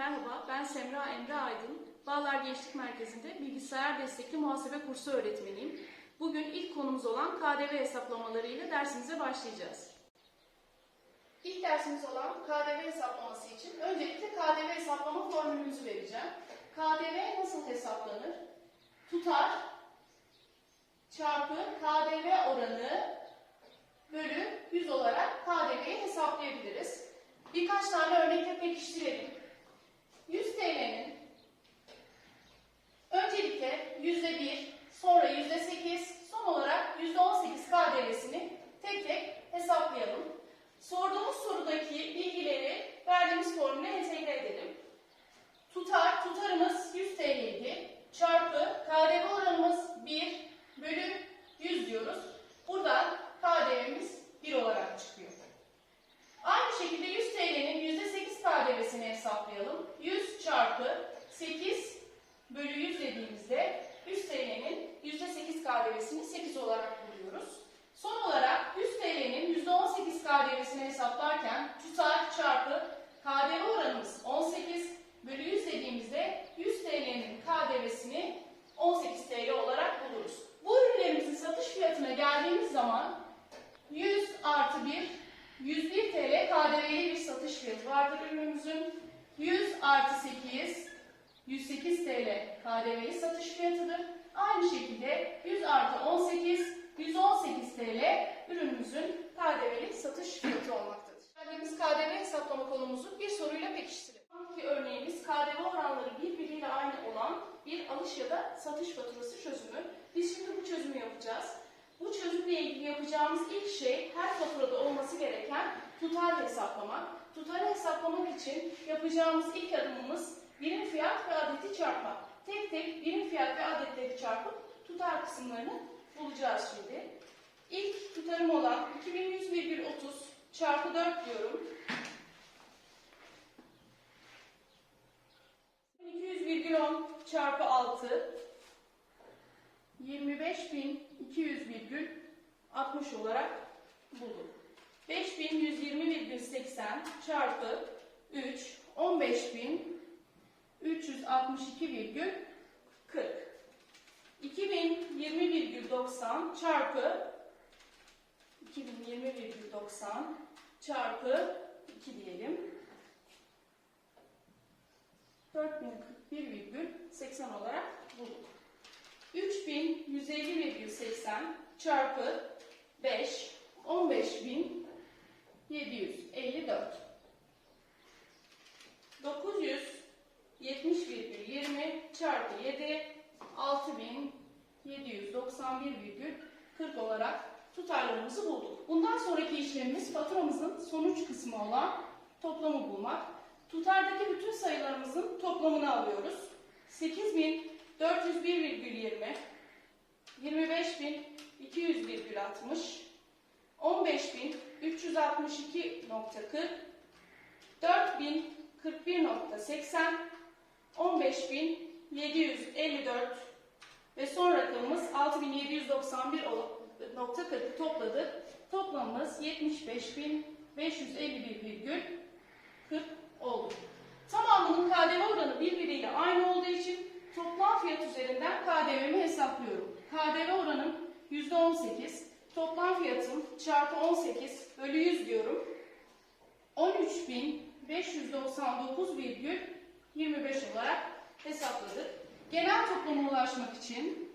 Merhaba, ben Semra Emre Aydın. Bağlar Gençlik Merkezi'nde bilgisayar destekli muhasebe kursu öğretmeniyim. Bugün ilk konumuz olan KDV hesaplamaları ile dersimize başlayacağız. İlk dersimiz olan KDV hesaplaması için öncelikle KDV hesaplama formülümüzü vereceğim. KDV nasıl hesaplanır? Tutar çarpı KDV oranı bölü 100 olarak KDV'yi hesaplayabiliriz. Birkaç tane örnekle pekiştirelim. 100 TL'nin öncelikle %1, sonra %8, son olarak %18 KDV'sini tek tek hesaplayalım. Sorduğumuz sorudaki bilgileri verdiğimiz formüle entegre edelim. Tutar, tutarımız 100 TL idi. Çarpı KDV oranımız 1 bölü 100 diyoruz. Buradan KDV'miz 1 olarak çıkıyor. Aynı şekilde 100 TL'nin %8 KDV'sini hesaplayalım. 100 çarpı 8 bölü 100 dediğimizde 100 TL'nin %8 KDV'sini 8 olarak buluyoruz. Son olarak 100 TL'nin %18 KDV'sini hesaplarken tutar çarpı KDV oranımız 18 bölü 100 dediğimizde 100 TL'nin KDV'sini 18 TL olarak buluruz. Bu ürünlerimizin satış fiyatına geldiğimiz zaman 100 artı 1, 101 TL KDV'li bir satış fiyatı vardır ürünümüzün. 100 artı 8, 108 TL KDV'li satış fiyatıdır. Aynı şekilde 100 artı 18, 118 TL ürünümüzün KDV'li satış fiyatı olmaktadır. Verdiğimiz KDV hesaplama konumuzu bir soruyla pekiştirelim. Sonraki örneğimiz KDV oranları birbiriyle aynı olan bir alış ya da satış faturası çözümü. Biz şimdi bu çözümü yapacağız. Bu çözümle ilgili yapacağımız ilk şey her faturada olması gereken tutar hesaplamak. Tutarı hesaplamak için yapacağımız ilk adımımız birim fiyat ve adeti çarpmak. Tek tek birim fiyat ve adetleri çarpıp tutar kısımlarını bulacağız şimdi. İlk tutarım olan 2100,30 çarpı 4 diyorum. 200,10 çarpı 6 25.200,60 olarak buldum. 5120,80 çarpı 3 15.362,40 2020,90 çarpı 2020,90 çarpı 2 diyelim. 4041,80 olarak bulduk. 3150,80 çarpı 5 15754 970,20 çarpı 7 6791,40 olarak tutarlarımızı bulduk. Bundan sonraki işlemimiz faturamızın sonuç kısmı olan toplamı bulmak. Tutardaki bütün sayılarımızın toplamını alıyoruz. 8401,20 25200,60 15362,40 4041,80 15754 ve son rakamımız 6791,40'ı topladık. Toplamımız 75551,40 oldu. Tamamının KDV oranı birbiriyle aynı olduğu için toplam fiyat üzerinden KDV'mi hesaplıyorum. KDV oranım %18, toplam fiyatım çarpı 18 bölü 100 diyorum. 13.599,25 olarak hesapladık. Genel toplama ulaşmak için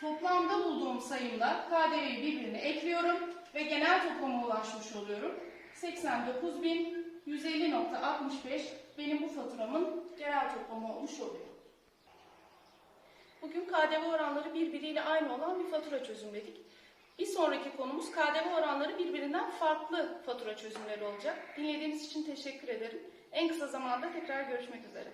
toplamda bulduğum sayımla KDV'yi birbirine ekliyorum ve genel toplama ulaşmış oluyorum. 89.150.65 benim bu faturamın genel toplamı olmuş oluyor. Bugün KDV oranları birbiriyle aynı olan bir fatura çözümledik. Bir sonraki konumuz KDV oranları birbirinden farklı fatura çözümleri olacak. Dinlediğiniz için teşekkür ederim. En kısa zamanda tekrar görüşmek üzere.